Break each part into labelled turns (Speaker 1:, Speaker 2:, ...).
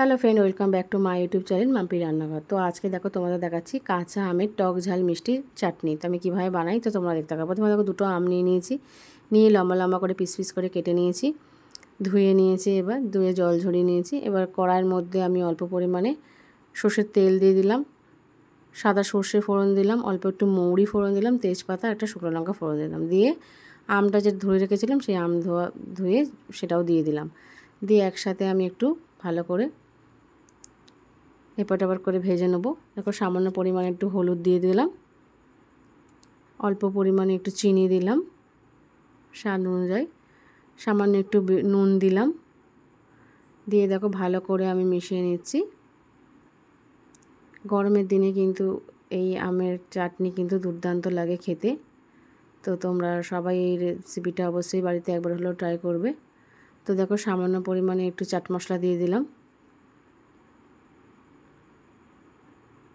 Speaker 1: Hello friend welcome back to my YouTube channel Mampi রান্নাঘর তো আজকে দেখো তোমাদের দেখাচ্ছি কাঁচা আমের টক ঝাল মিষ্টির চাটনি। তো আমি কীভাবে বানাই, তো তোমরা দেখতে থাকো। প্রথমে দেখো দুটো আম নিয়ে নিয়েছি। নিয়ে লম্বা লম্বা করে পিস পিস করে কেটে নিয়েছি। ধুয়ে নিয়েছি এবার, ধুয়ে জল ঝরিয়ে নিয়েছি। এবার কড়াইয়ের মধ্যে আমি অল্প পরিমাণে সর্ষের তেল দিয়ে দিলাম। সাদা সর্ষে ফোড়ন দিলাম, অল্প একটু মৌরি ফোড়ন দিলাম, তেজপাতা, একটা শুকনো লঙ্কা ফোড়ন দিলাম। দিয়ে আমটা যে ধুয়ে রেখেছিলাম, সেই আম ধোয়া, ধুয়ে সেটাও দিয়ে দিলাম। দিয়ে একসাথে আমি একটু ভালো করে এপাট আবার করে ভেজে নেব। দেখো সামান্য পরিমাণে একটু হলুদ দিয়ে দিলাম। অল্প পরিমাণে একটু চিনি দিলাম স্বাদ অনুযায়ী। সামান্য একটু নুন দিলাম। দিয়ে দেখো ভালো করে আমি মিশিয়ে নিচ্ছি। গরমের দিনে কিন্তু এই আমের চাটনি কিন্তু দুর্দান্ত লাগে খেতে। তো তোমরা সবাই এই রেসিপিটা অবশ্যই বাড়িতে একবার হলেও ট্রাই করবে। তো দেখো সামান্য পরিমাণে একটু চাট মশলা দিয়ে দিলাম।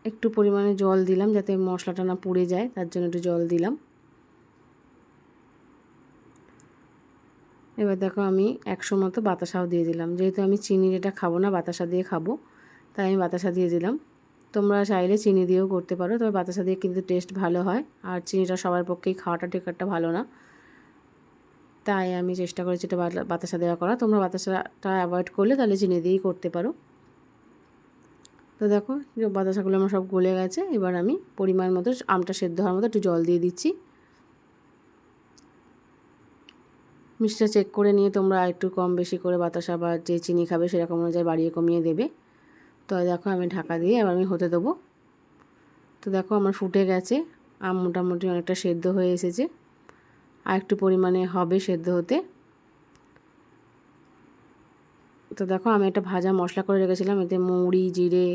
Speaker 1: একটু পরিমাণে জল দিলাম যাতে মশলাটা না পুড়ে যায়, তার জন্য একটু জল দিলাম। এবার দেখো আমি একশো মতো বাতাসাও দিয়ে দিলাম। যেহেতু আমি চিনির এটা খাব না, বাতাসা দিয়ে খাব, তাই আমি বাতাসা দিয়ে দিলাম। তোমরা চাইলে চিনি দিয়েও করতে পারো, তবে বাতাসা দিয়ে কিন্তু টেস্ট ভালো হয়, আর চিনিটা সবার পক্ষেই খাওয়াটা ঠিক একটা ভালো না। তাই আমি চেষ্টা করেছি এটা বাতাসা দেওয়া করা তোমরা বাতাসাটা অ্যাভয়েড করলে তাহলে চিনি দিয়েই করতে পারো। তো দেখো, যে বাতাসাগুলো আমার সব গলে গেছে। এবার আমি পরিমাণ মতো আমটা সেদ্ধ হওয়ার মতো একটু জল দিয়ে দিচ্ছি। মিষ্টিটা চেক করে নিয়ে তোমরা একটু কম বেশি করে বাতাসা বা যে চিনি খাবে সেরকম অনুযায়ী বাড়িয়ে কমিয়ে দেবে। তো দেখো, আমি ঢাকা দিয়ে এবার আমি হতে দেবো। তো দেখো, আমার ফুটে গেছে। আম মোটামুটি অনেকটা সেদ্ধ হয়ে এসেছে। আর একটু পরিমাণে হবে সেদ্ধ হতে। তো দেখো, আমি একটা ভাজা মশলা করে রেখেছিলাম। এতে মৌরি জিরে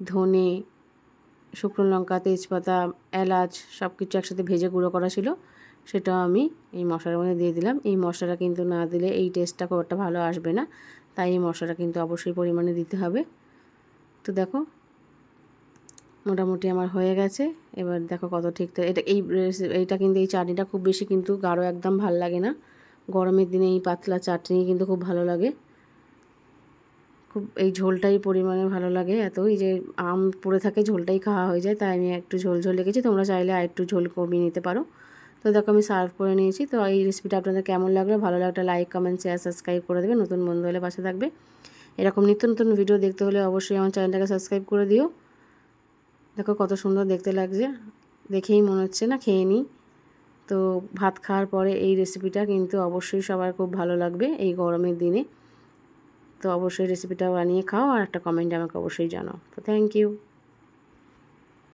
Speaker 1: ধনে, শুকনো লঙ্কা, তেজপাতা, এলাচ সব কিছু একসাথে ভেজে গুঁড়ো করা ছিল। সেটাও আমি এই মশলার মধ্যে দিয়ে দিলাম। এই মশলাটা কিন্তু না দিলে এই টেস্টটা খুব একটা ভালো আসবে না। তাই এই মশলাটা কিন্তু অবশ্যই পরিমাণে দিতে হবে। তো দেখো, মোটামুটি আমার হয়ে গেছে। এবার দেখো কত ঠিক এটা এই এইটা কিন্তু এই চাটনিটা খুব বেশি কিন্তু গাঢ় একদম ভালো লাগে না। গরমের দিনে এই পাতলা চাটনি কিন্তু খুব ভালো লাগে। খুব, এই ঝোলটাই পরিমাণে ভালো লাগে। এতই যে আম পড়ে থাকে, ঝোলটাই খাওয়া হয়ে যায়, তাই আমি একটু ঝোল ঝোল রেখেছি। তোমরা চাইলে আর একটু ঝোল কমিয়ে নিতে পারো। তো দেখো, আমি সার্ভ করে নিয়েছি। তো এই রেসিপিটা আপনাদের কেমন লাগল? ভালো লাগলে লাইক কমেন্ট শেয়ার সাবস্ক্রাইব করে দেবে। নতুন বন্ধু হলে পাশে থাকবে। এরকম নিত্য নতুন ভিডিও দেখতে হলে অবশ্যই আমার চ্যানেলটাকে সাবস্ক্রাইব করে দিও। দেখো, কত সুন্দর দেখতে লাগছে। দেখেই মনে হচ্ছে না, খেয়ে নিই। তো ভাত খাওয়ার পরে এই রেসিপিটা কিন্তু অবশ্যই সবার খুব ভালো লাগবে এই গরমের দিনে। তো অবশ্যই রেসিপিটা বানিয়ে খাও আর একটা কমেন্টে আমাকে অবশ্যই জানাও। তো থ্যাংক ইউ